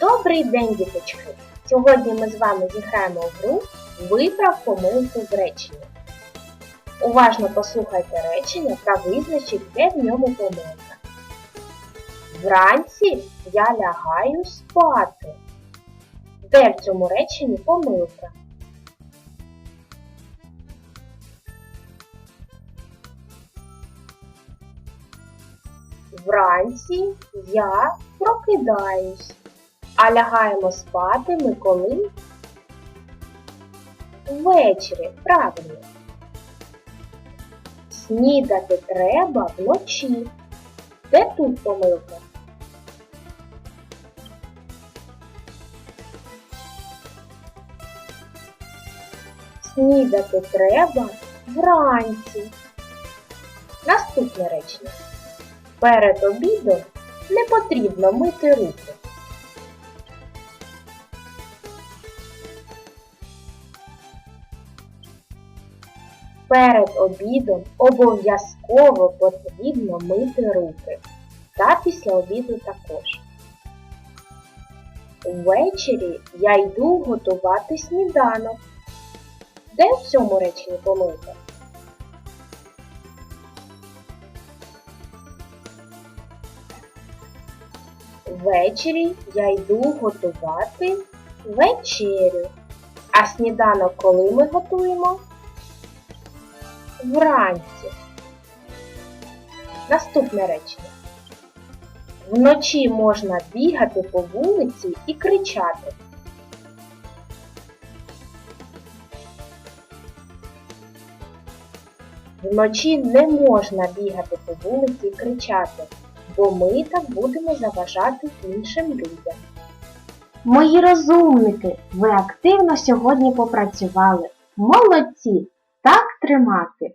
Добрий день, діточки! Сьогодні ми з вами зіграємо в гру Виправ помилку в реченні. Уважно послухайте речення та визначіть, де в ньому помилка. Вранці я лягаю спати. Де в цьому реченні помилка? Вранці я прокидаюсь. А лягаємо спати ми коли? Ввечері, правильно. Снідати треба вночі. Де тут помилка? Снідати треба вранці. Наступне речення. Перед обідом не потрібно мити руки. Перед обідом обов'язково потрібно мити руки. Та після обіду також. Ввечері я йду готувати сніданок. Де в цьому реченні помилка? Ввечері я йду готувати вечерю. А сніданок коли ми готуємо? Вранці. Наступне речення. Вночі можна бігати по вулиці і кричати. Вночі не можна бігати по вулиці і кричати, бо ми так будемо заважати іншим людям. Мої розумники, ви активно сьогодні попрацювали. Молодці! Так тримати!